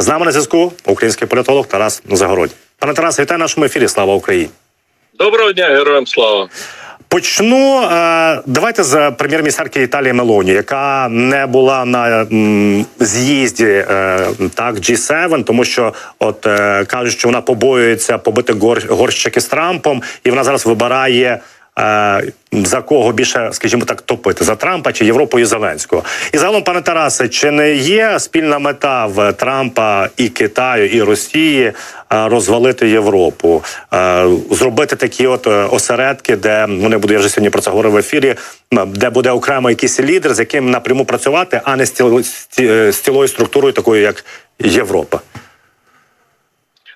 З нами на зв'язку український політолог Тарас Загородній. Пане Тарасе, вітаю в нашому ефірі. Слава Україні! Доброго дня, героям слава. Почну е, давайте з прем'єр-міністерки Італії Мелоні, яка не була на з'їзді е, так G7, тому що от е, кажуть, що вона побоюється побити гор, горщики з Трампом, і вона зараз вибирає. За кого більше, скажімо так, топити? За Трампа чи Європу і Зеленського, і загалом, пане Тарасе, чи не є спільна мета в Трампа і Китаю і Росії е, розвалити Європу, е, зробити такі от е, осередки, де вони будуть я вже сьогодні про це говорив в ефірі, де буде окремо якийсь лідер, з яким напряму працювати, а не з цілою структурою, такою як Європа.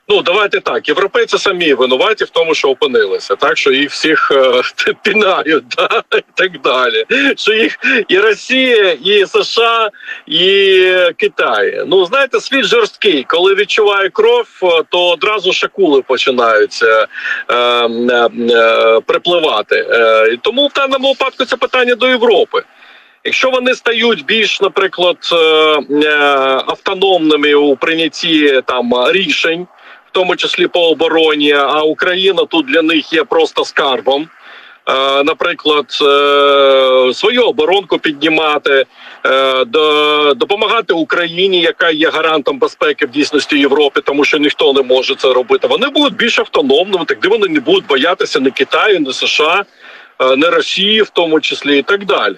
Ну давайте так. Європейці самі винуваті в тому, що опинилися, так що їх всіх е, пінають, да, і так далі. Що їх і Росія, і США, і Китай. Ну знаєте, світ жорсткий. Коли відчуває кров, е, то одразу шакули починаються е, е, е, припливати. Е, тому в даному випадку це питання до Європи. Якщо вони стають більш, наприклад, е, е, автономними у прийнятті там рішень, тому числі по обороні, а Україна тут для них є просто скарбом. Е, Наприклад, е, свою оборонку піднімати, е, допомагати Україні, яка є гарантом безпеки в дійсності Європи, тому що ніхто не може це робити. Вони будуть більш автономними, тоді вони не будуть боятися ні Китаю, ні США, ні Росії, в тому числі, і так далі.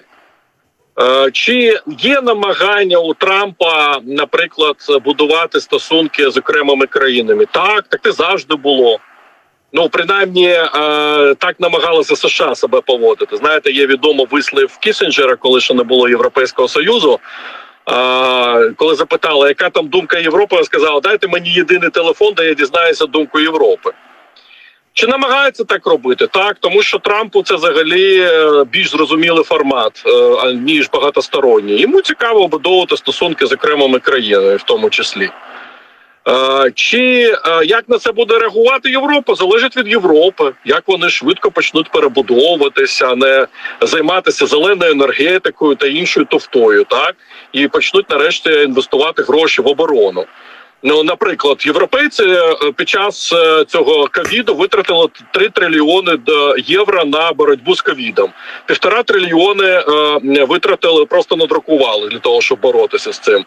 Е, Чи є намагання у Трампа, наприклад, будувати стосунки з окремими країнами? Так, так і завжди було. Ну, принаймні, е, так намагалися США себе поводити. Знаєте, є відомо вислів Кісінджера, коли ще не було Європейського Союзу. Е, Коли запитали, яка там думка Європи, він сказав, дайте мені єдиний телефон, де я дізнаюся думку Європи. Чи намагаються так робити? Так, тому що Трампу це взагалі е, більш зрозумілий формат, е, ніж багатосторонній. Йому цікаво обудовувати стосунки з окремими країнами, в тому числі. Е, Чи як на це буде реагувати Європа? Залежить від Європи, як вони швидко почнуть перебудовуватися, а не займатися зеленою енергетикою та іншою тофтою, так і почнуть нарешті інвестувати гроші в оборону. Ну, наприклад, європейці е, під час е, цього ковіду витратили 3 трильйони д- євро на боротьбу з ковідом. Півтора трильйони е, витратили, просто надрукували для того, щоб боротися з цим.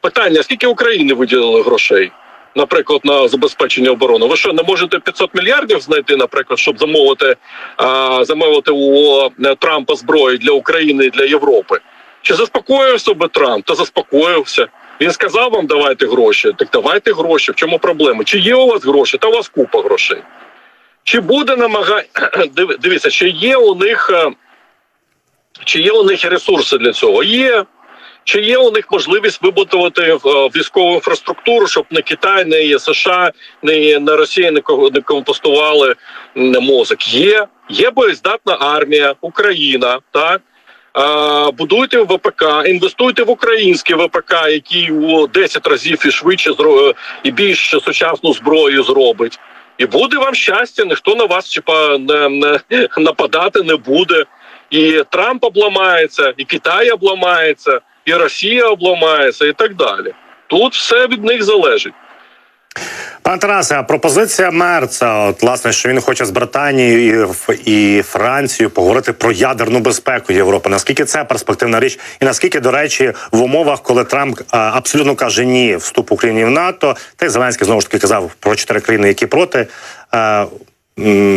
Питання: скільки України виділили грошей? Наприклад, на забезпечення оборони. Ви що не можете 500 мільярдів знайти, наприклад, щоб замовити замовити у е, Трампа зброї для України і для Європи? Чи заспокоївся би Трамп? Та заспокоївся. Він сказав вам давайте гроші. Так давайте гроші. В чому проблема? Чи є у вас гроші? Та у вас купа грошей. Чи буде намагання дивіться, чи є у них е, чи є у них ресурси для цього? Є. Чи є у них можливість вибудувати е, військову інфраструктуру, щоб не Китай, не США, не, не Росія не компостували мозок? Є, є боєздатна армія, Україна, так. Е, Будуйте ВПК, інвестуйте в український ВПК, який у 10 разів і швидше і більш сучасну зброю зробить. І буде вам щастя, ніхто на вас чіпа не, не нападати не буде. І Трамп обламається, і Китай обламається, і Росія обламається, і так далі. Тут все від них залежить. Пане Тарасе, пропозиція Мерца, от власне, що він хоче з Британією і, і Францією поговорити про ядерну безпеку Європи. Наскільки це перспективна річ, і наскільки, до речі, в умовах, коли Трамп а, абсолютно каже ні вступу України в НАТО, та й Зеленський знову ж таки казав про чотири країни, які проти. А,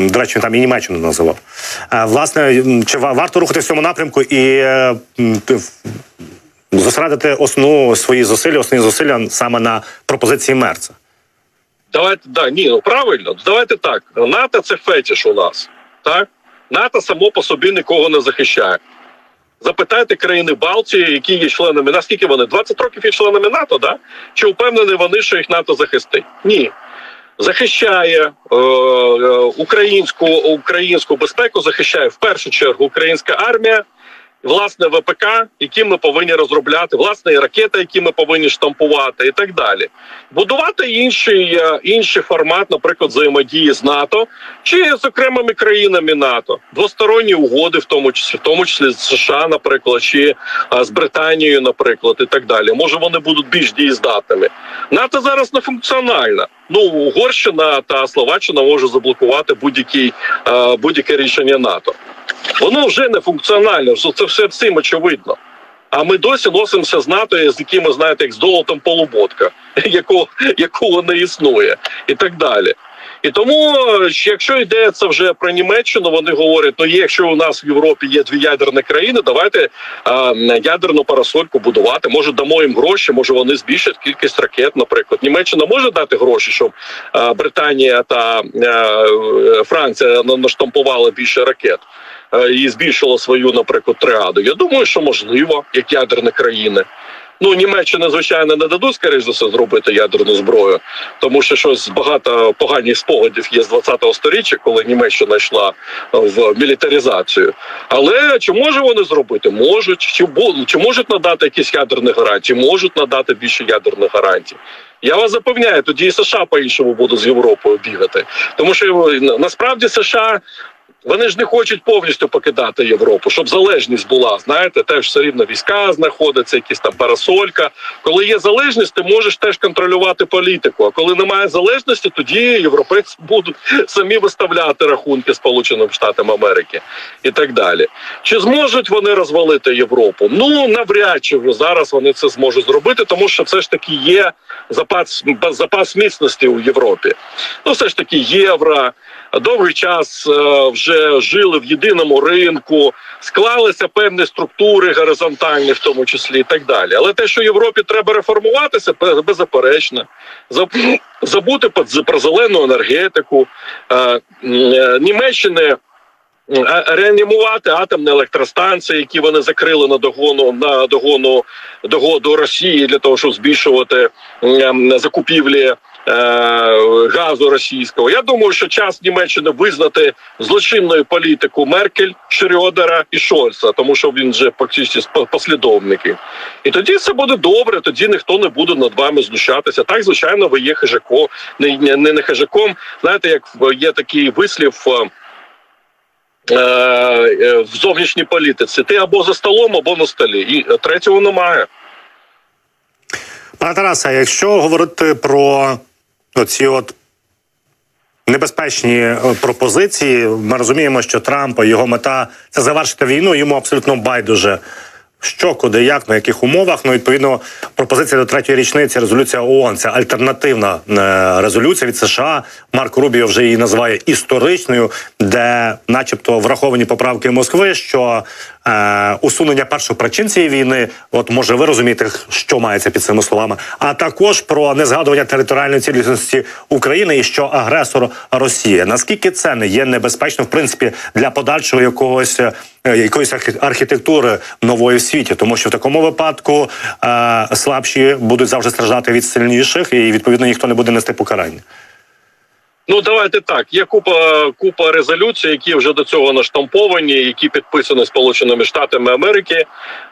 До речі, там і Німеччину називав. А, Власне, чи ва- варто рухати в цьому напрямку і е, зосередити основну свої зусилля, основні зусилля саме на пропозиції Мерца? Давайте да, ні, ну правильно. Давайте так. НАТО це фетіш у нас. Так? НАТО само по собі нікого не захищає. Запитайте країни Балтії, які є членами наскільки вони 20 років є членами НАТО, да? Чи впевнені вони, що їх НАТО захистить? Ні. Захищає е, е, українську, українську безпеку, захищає в першу чергу українська армія власне ВПК, які ми повинні розробляти, власне і ракети, які ми повинні штампувати, і так далі. Будувати інший, е, інший формат, наприклад, взаємодії з НАТО чи з окремими країнами НАТО, двосторонні угоди, в тому числі, в тому числі з США, наприклад, чи а, з Британією, наприклад, і так далі. Може, вони будуть більш дієздатними. НАТО зараз не функціональна. Ну, Угорщина та Словаччина можуть заблокувати будь-який е, будь-яке рішення НАТО. Воно вже не функціональне. Це все всім очевидно. А ми досі носимося з НАТО, з якими, знаєте, як з долотом полуботка, якого, якого не існує, і так далі. І тому, е, якщо йдеться вже про Німеччину, вони говорять: ну, якщо у нас в Європі є дві ядерні країни, давайте а, ядерну парасольку будувати. Може, дамо їм гроші, може вони збільшать кількість ракет. Наприклад, Німеччина може дати гроші, щоб а, Британія та а, Франція на- наштампували більше ракет е, і збільшила свою, наприклад, триаду. Я думаю, що можливо, як ядерні країни. Ну, Німеччина, звичайно, не дадуть, скоріш за все, зробити ядерну зброю, тому що щось багато поганих спогадів є з 20-го сторіччя, коли Німеччина йшла в мілітаризацію. Але чи може вони зробити? Можуть. Чи, чи можуть надати якісь ядерні гарантії? Можуть надати більше ядерних гарантій. Я вас запевняю, тоді і США по-іншому будуть з Європою бігати. Тому що е, насправді США вони ж не хочуть повністю покидати Європу, щоб залежність була. Знаєте, теж все рівно війська знаходяться, якісь там парасолька. Коли є залежність, ти можеш теж контролювати політику. А коли немає залежності, тоді європейці будуть самі виставляти рахунки Сполученим Штатам Америки і так далі. Чи зможуть вони розвалити Європу? Ну навряд чи зараз вони це зможуть зробити, тому що все ж таки є запас запас міцності у Європі. Ну, все ж таки, євро довгий час е, вже жили в єдиному ринку, склалися певні структури горизонтальні, в тому числі і так далі. Але те, що Європі треба реформуватися, бе- беззаперечно. Забути про- зелену енергетику е, е, Німеччини. Реанімувати атомні електростанції, які вони закрили на догону на догону догоду Росії для того, щоб збільшувати закупівлі газу російського. Я думаю, що час Німеччини визнати злочинною політику Меркель, Шрёдера і Шольца, тому що він вже фактично послідовники. І тоді все буде добре. Тоді ніхто не буде над вами знущатися. Так, звичайно, ви є хижаком, не, не, не хижаком. Знаєте, як є такий вислів. е, е, е, В зовнішній політиці ти або за столом, або на столі, і е, третього немає. Пане Тарасе, якщо говорити про оці от небезпечні е, пропозиції, ми розуміємо, що Трамп його мета це завершити війну. Йому абсолютно байдуже. Що, куди, як, на яких умовах. Ну, відповідно, пропозиція до третьої річниці резолюція ООН – це альтернативна е, резолюція від США. Марк Рубіо вже її називає історичною, де, начебто, враховані поправки Москви, що е, усунення перших причин цієї війни, от може ви розумієте, що мається під цими словами, а також про незгадування територіальної цілісності України і що агресор Росія. Наскільки це не є небезпечно, в принципі, для подальшого якогось е, якоїсь архі- архітектури нової в світі, тому що в такому випадку е, слабші будуть завжди страждати від сильніших, і відповідно ніхто не буде нести покарання. Ну давайте так. Є купа купа резолюцій, які вже до цього наштамповані, які підписані Сполученими Штатами Америки,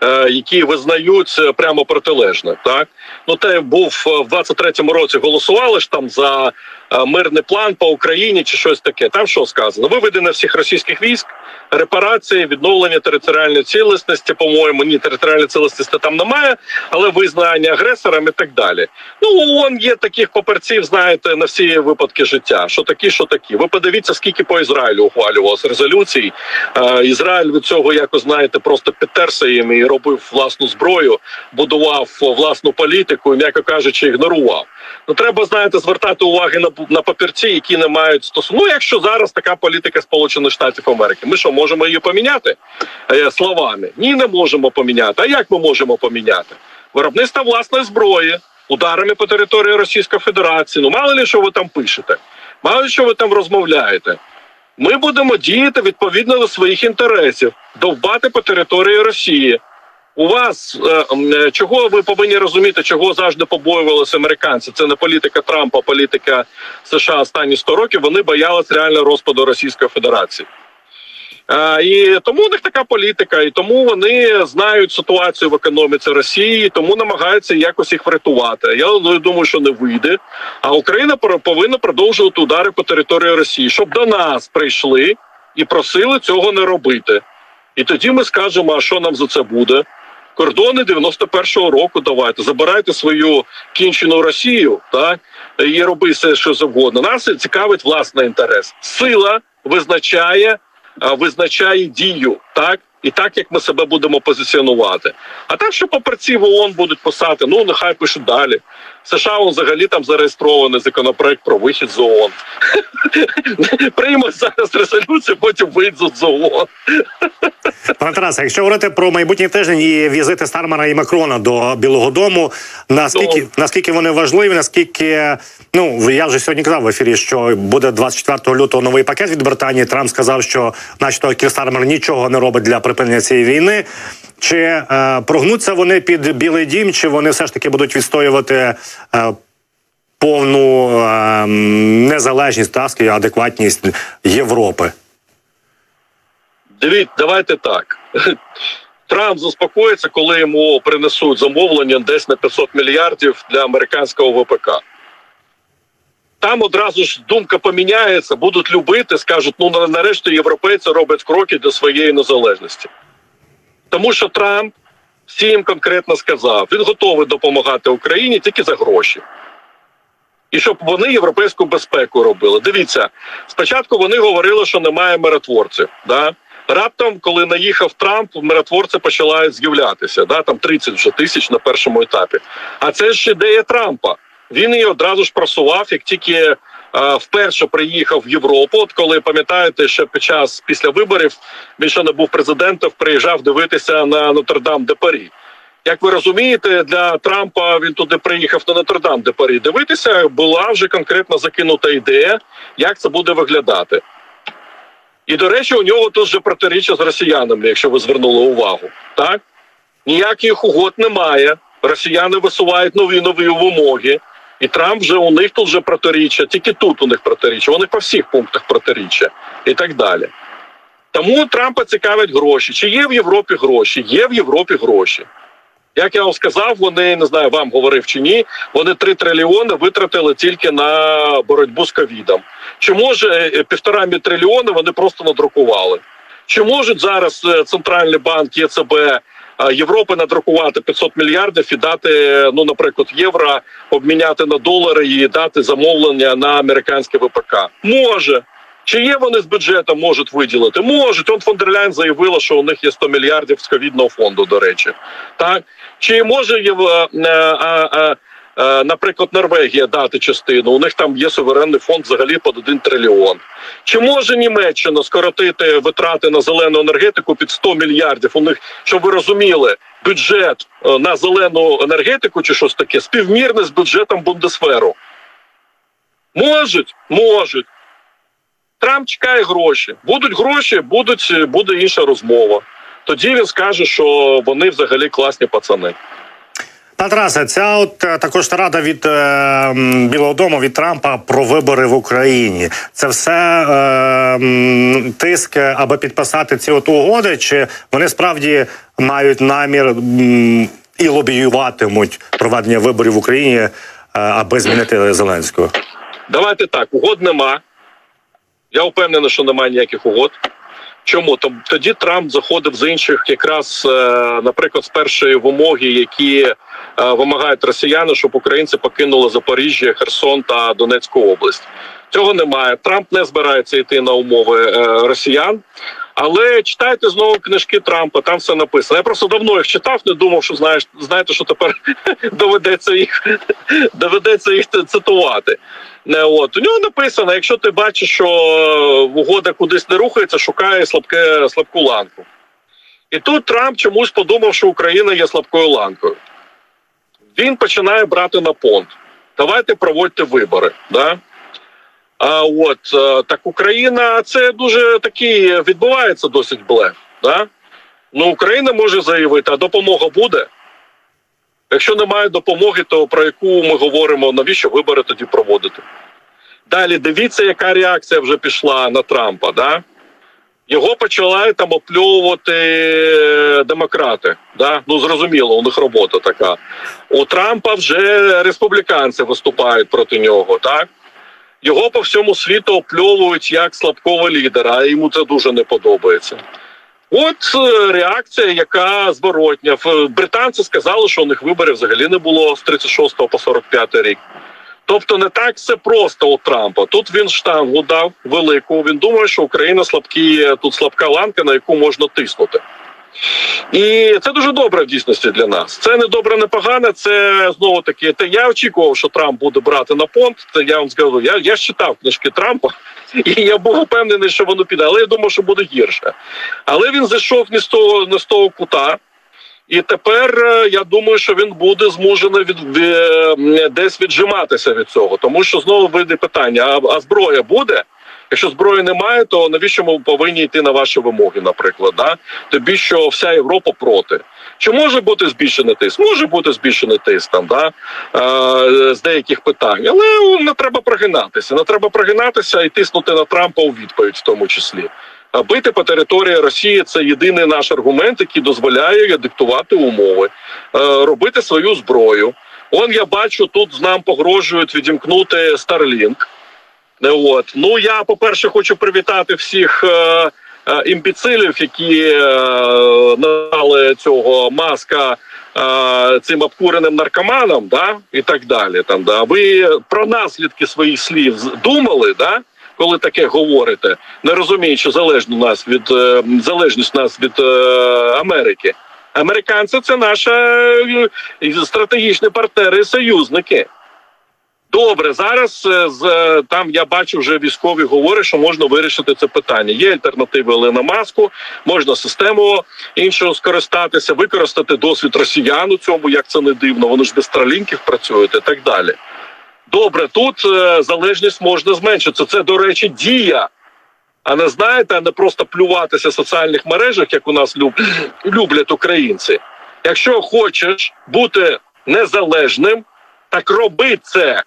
е, які визнають прямо протилежне. Так ну те був е, в 23-му році. Голосували ж там за мирний план по Україні чи щось таке. Там що сказано? Виведення всіх російських військ, репарації, відновлення територіальної цілісності. По-моєму, ні, територіальної цілісності там немає, але визнання агресором і так далі. Ну ООН є таких паперців, знаєте, на всі випадки життя. Що такі, що такі. Ви подивіться, скільки по Ізраїлю ухвалювалося резолюцій. Е, Ізраїль від цього якось знаєте, просто підтерся їм і робив власну зброю, будував власну політику і, м'яко кажучи, ігнорував. Ну треба знаєте звертати уваги на на папірці, які не мають стосунку. Ну, якщо зараз така політика Сполучених Штатів Америки, ми що можемо її поміняти е, словами? Ні, не можемо поміняти. А як ми можемо поміняти? Виробництво власної зброї, ударами по території Російської Федерації. Ну мало ли що ви там пишете, мало ли що ви там розмовляєте. Ми будемо діяти відповідно до своїх інтересів, довбати по території Росії. У вас е, е, чого ви повинні розуміти, чого завжди побоювалися американці? Це не політика Трампа, а політика США останні 100 років. Вони боялись реально розпаду Російської Федерації. Е, І тому у них така політика, і тому вони знають ситуацію в економіці Росії, тому намагаються якось їх врятувати. Я ну, думаю, що не вийде. А Україна повинна продовжувати удари по території Росії, щоб до нас прийшли і просили цього не робити. І тоді ми скажемо, а що нам за це буде. Кордони 91-го року давайте забирайте свою кінчену Росію, так і роби все, що завгодно. Нас цікавить власний інтерес. Сила визначає, визначає дію, так і так як ми себе будемо позиціонувати. А так, що паперці в ООН будуть писати, ну нехай пишуть далі. США он взагалі там зареєстрований законопроект про вихід з ООН. Приймуть зараз резолюцію, потім вийдуть з ООН. Пане Тарасе, якщо говорити про майбутній тиждень і візити Стармера і Макрона до Білого Дому, наскільки Ну. наскільки вони важливі, наскільки ну я вже сьогодні казав в ефірі, що буде 24 лютого новий пакет від Британії. Трамп сказав, що, начебто, Кір Стармер нічого не робить для припинення цієї війни. Чи е, прогнуться вони під Білий Дім, чи вони все ж таки будуть відстоювати е, повну е, незалежність та адекватність Європи? Дивіться, давайте так. Трамп заспокоїться, коли йому принесуть замовлення десь на 500 мільярдів для американського ВПК. Там одразу ж думка поміняється, будуть любити, скажуть, ну на- нарешті європейці роблять кроки до своєї незалежності. Тому що Трамп всім конкретно сказав, він готовий допомагати Україні тільки за гроші. І щоб вони європейську безпеку робили. Дивіться, спочатку вони говорили, що немає миротворців. Да? Раптом, коли наїхав Трамп, миротворці почали з'являтися. Да? Там 30 вже тисяч на першому етапі. А це ж ідея Трампа. Він її одразу ж просував, як тільки вперше приїхав в Європу. От коли пам'ятаєте, що під час після виборів він ще не був президентом, приїжджав дивитися на Нотр-Дам де Парі. Як ви розумієте, для Трампа він туди приїхав на Нотр-Дам де Парі дивитися, була вже конкретно закинута ідея, як це буде виглядати. І, до речі, у нього тут же протиріччя з росіянами, якщо ви звернули увагу. Так? Ніяких угод немає. Росіяни висувають нові нові вимоги. І Трамп вже у них тут вже протиріччя, тільки тут у них протиріччя, них по всіх пунктах протиріччя і так далі. Тому Трампа цікавить гроші. Чи є в Європі гроші? Є в Європі гроші. Як я вам сказав, вони не знаю, вам говорив чи ні. Вони 3 трильйони витратили тільки на боротьбу з ковідом. Чи може е, півтора мі- трильйони вони просто надрукували? Чи можуть зараз е, центральний банк ЄЦБ е, Європи надрукувати 500 мільярдів і дати, е, ну наприклад, євро обміняти на долари і дати замовлення на американське ВПК? Може. Чи є вони з бюджетом можуть виділити? Можуть. Он фондерляйн заявила, що у них є 100 мільярдів з ковідного фонду. До речі, так чи може є е, а, е, е, наприклад, Норвегія дати частину? У них там є суверенний фонд взагалі під 1 трильйон. Чи може Німеччина скоротити витрати на зелену енергетику під 100 мільярдів? У них щоб ви розуміли, бюджет е, на зелену енергетику чи щось таке співмірне з бюджетом Бундесферу. Можуть, можуть. Трамп чекає гроші. Будуть гроші, будуть, буде інша розмова. Тоді він скаже, що вони взагалі класні пацани. Пане Тарасе, ця от е, також рада від е, Білого Дому від Трампа про вибори в Україні. Це все е, тиск, аби підписати ці от угоди, чи вони справді мають намір м, і лобіюватимуть проведення виборів в Україні, е, аби змінити Зеленського? Давайте так, угод нема. Я впевнений, що немає ніяких угод. Чому? Тоді Трамп заходив з інших, якраз, е, наприклад, з першої вимоги, які е, вимагають росіяни, щоб українці покинули Запоріжжя, Херсон та Донецьку область. Цього немає. Трамп не збирається йти на умови е, росіян. Але читайте знову книжки Трампа, там все написано. Я просто давно їх читав, не думав, що знаєш, знаєте, що тепер доведеться їх доведеться їх цитувати. Не, От у нього написано: якщо ти бачиш, що угода кудись не рухається, шукає слабке слабку ланку. І тут Трамп чомусь подумав, що Україна є слабкою ланкою. Він починає брати на понт. Давайте проводьте вибори. Да? А от е, так Україна це дуже такий відбувається досить блеф. Да? Ну, Україна може заявити, а допомога буде. Якщо немає допомоги, то про яку ми говоримо, навіщо вибори тоді проводити? Далі дивіться, яка реакція вже пішла на Трампа. Да? Його почали там опльовувати демократи. Да? Ну зрозуміло, у них робота така. У Трампа вже республіканці виступають проти нього. Так його по всьому світу опльовують як слабкого лідера, а йому це дуже не подобається. От е, реакція, яка зворотня. Британці сказали, що у них виборів взагалі не було з 36 по 45 рік. Тобто не так все просто у Трампа. Тут він штангу дав велику. Він думає, що Україна слабкі, тут слабка ланка, на яку можна тиснути. І це дуже добре в дійсності для нас. Це не добре, не погано. Це знову таки. Те я очікував, що Трамп буде брати на понт. Це я вам скажу. Я, я ж читав книжки Трампа, і я був упевнений, що воно піде. Але я думав, що буде гірше. Але він зайшов не з того, не з того кута. І тепер е, я думаю, що він буде змушений від, ві- десь віджиматися від цього, тому що знову вийде питання: а, а зброя буде? Якщо зброї немає, то навіщо ми повинні йти на ваші вимоги, наприклад? Да? Тобі що вся Європа проти. Чи може бути збільшений тиск? Може бути збільшений тиск там, да? е, з деяких питань, але не треба прогинатися. Не треба прогинатися і тиснути на Трампа у відповідь, в тому числі. А бити по території Росії це єдиний наш аргумент, який дозволяє диктувати умови, е, робити свою зброю. Он я бачу, тут нам погрожують відімкнути Starlink. От ну я по перше хочу привітати всіх е, е, імбіцилів, які е, надали цього маска е, цим обкуреним наркоманам, да і так далі. Там да ви про наслідки своїх слів думали, да. Коли таке говорите, не розуміючи залежну нас від е, залежність нас від е, Америки, американці це наші е, стратегічні партнери і союзники. Добре, зараз е, з е, там я бачу вже військові говорять, що можна вирішити це питання. Є альтернативи Елена Маску, можна систему іншого скористатися, використати досвід росіян у цьому, як це не дивно. Вони ж без тралінків працюють і так далі. Добре, тут е, залежність можна зменшити. Це, до речі, дія. А не знаєте, а не просто плюватися в соціальних мережах, як у нас люблять українці. Якщо хочеш бути незалежним, так роби це,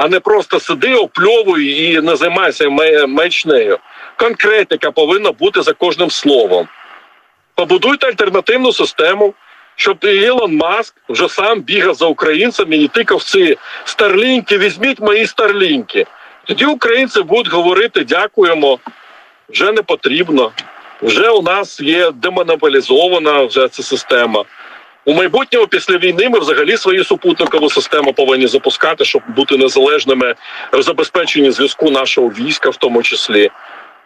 а не просто сиди, опльовуй і не займайся ме- маячнею. Конкретика повинна бути за кожним словом. Побудуйте альтернативну систему, щоб Ілон Маск вже сам бігав за українцями і тикав ці старлінки, візьміть мої старлінки. Тоді українці будуть говорити дякуємо, вже не потрібно. Вже у нас є демонополізована вже ця система. У майбутньому після війни ми взагалі свою супутникову систему повинні запускати, щоб бути незалежними в забезпеченні зв'язку нашого війська, в тому числі.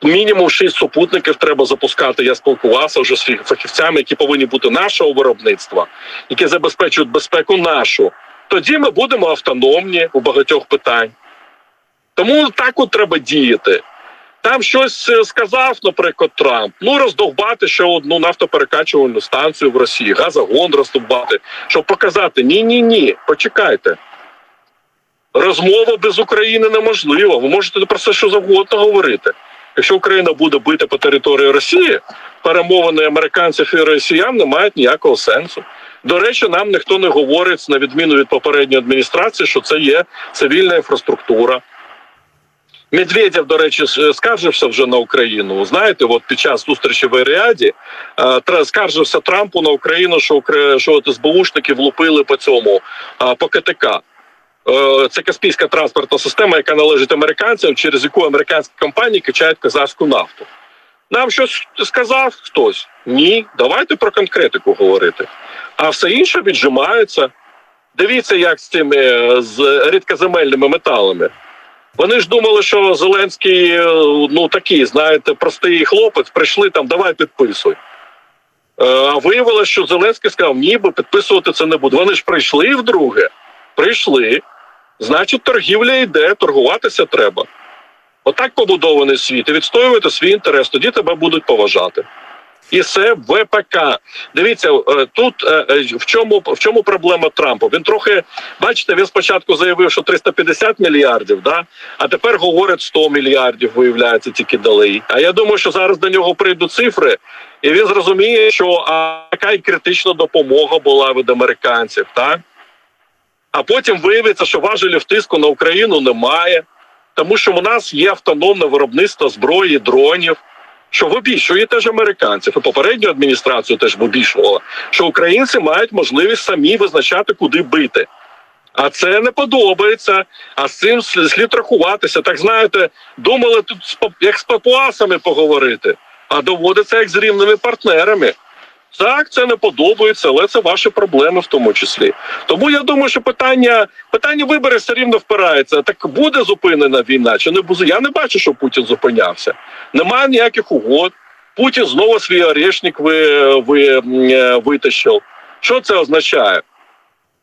Мінімум шість супутників треба запускати. Я спілкувався вже з фахівцями, які повинні бути нашого виробництва, які забезпечують безпеку нашу. Тоді ми будемо автономні у багатьох питань. Тому так от треба діяти. Там щось е, сказав, наприклад, Трамп. Ну роздовбати ще одну нафтоперекачувальну станцію в Росії, газогон роздовбати, щоб показати ні, ні, ні, почекайте. Розмова без України неможлива. Ви можете про все що завгодно говорити. Якщо Україна буде бити по території Росії, перемовини американців і росіян не мають ніякого сенсу. До речі, нам ніхто не говорить, на відміну від попередньої адміністрації, що це є цивільна інфраструктура. Медведєв, до речі, скаржився вже на Україну. Знаєте, от під час зустрічі в Еріаді е, скаржився Трампу на Україну, що що от СБУшники влупили по цьому а, по КТК. Е, Це Каспійська транспортна система, яка належить американцям, через яку американські компанії качають казахську нафту. Нам щось сказав хтось? Ні, давайте про конкретику говорити. А все інше віджимається. Дивіться, як з цими е, з рідкоземельними металами. Вони ж думали, що Зеленський е, ну такий, знаєте, простий хлопець, прийшли там, давай підписуй. Е, А виявилося, що Зеленський сказав, ні, бо підписувати це не буде. Вони ж прийшли вдруге, прийшли. Значить, торгівля йде, торгуватися треба. Отак побудований світ. І відстоювати свій інтерес, тоді тебе будуть поважати. І це ВПК. Дивіться, е, тут е, е, в чому в чому проблема Трампа? Він трохи бачите, він спочатку заявив, що 350 мільярдів, да а тепер говорить 100 мільярдів. Виявляється, тільки дали. А я думаю, що зараз до нього прийдуть цифри, і він зрозуміє, що а, яка й критична допомога була від американців, так? А потім виявиться, що важелів тиску на Україну немає, тому що у нас є автономне виробництво зброї, дронів. Що вибіщує теж американців, і попередню адміністрацію теж вибішувала, що українці мають можливість самі визначати, куди бити. А це не подобається. А з цим слід рахуватися. Так знаєте, думали тут як з папуасами поговорити, а доводиться як з рівними партнерами. Так, це не подобається, але це ваші проблеми в тому числі. Тому я думаю, що питання питання виборів все рівно впирається. Так буде зупинена війна чи не буде? Я не бачу, що Путін зупинявся. Немає ніяких угод. Путін знову свій орешник ви, ви, е, витащив. Що це означає?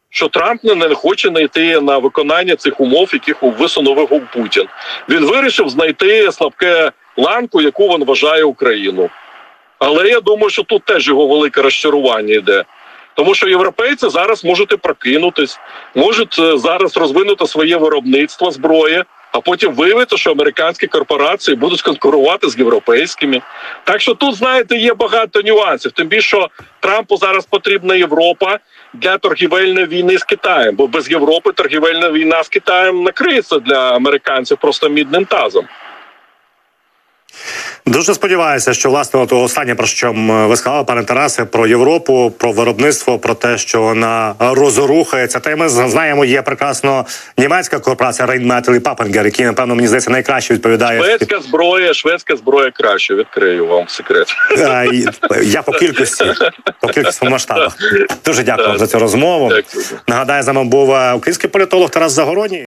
Що Трамп не, не хоче знайти на виконання цих умов, яких висунув Путін. Він вирішив знайти слабке ланку, яку він вважає Україну. Але я думаю, що тут теж його велике розчарування йде. Тому що європейці зараз можуть прокинутись, можуть е, зараз розвинути своє виробництво зброї, а потім виявити, що американські корпорації будуть конкурувати з європейськими. Так що тут, знаєте, є багато нюансів. Тим більше Трампу зараз потрібна Європа для торгівельної війни з Китаєм, бо без Європи торгівельна війна з Китаєм накриється для американців просто мідним тазом. Дуже сподіваюся, що власне от останнє про що ви сказали, пане Тарасе, про Європу, про виробництво, про те, що вона розрухається. Та й ми знаємо, є прекрасно німецька корпорація Rheinmetall і Papinger, які напевно мені здається найкраще відповідає. Шведська зброя, шведська зброя краще. Відкрию вам секрет. Е, Я по кількості, по кількості масштабах. Дуже дякую за цю розмову. Дякую. Нагадаю, з нами був е, український політолог Тарас Загородній.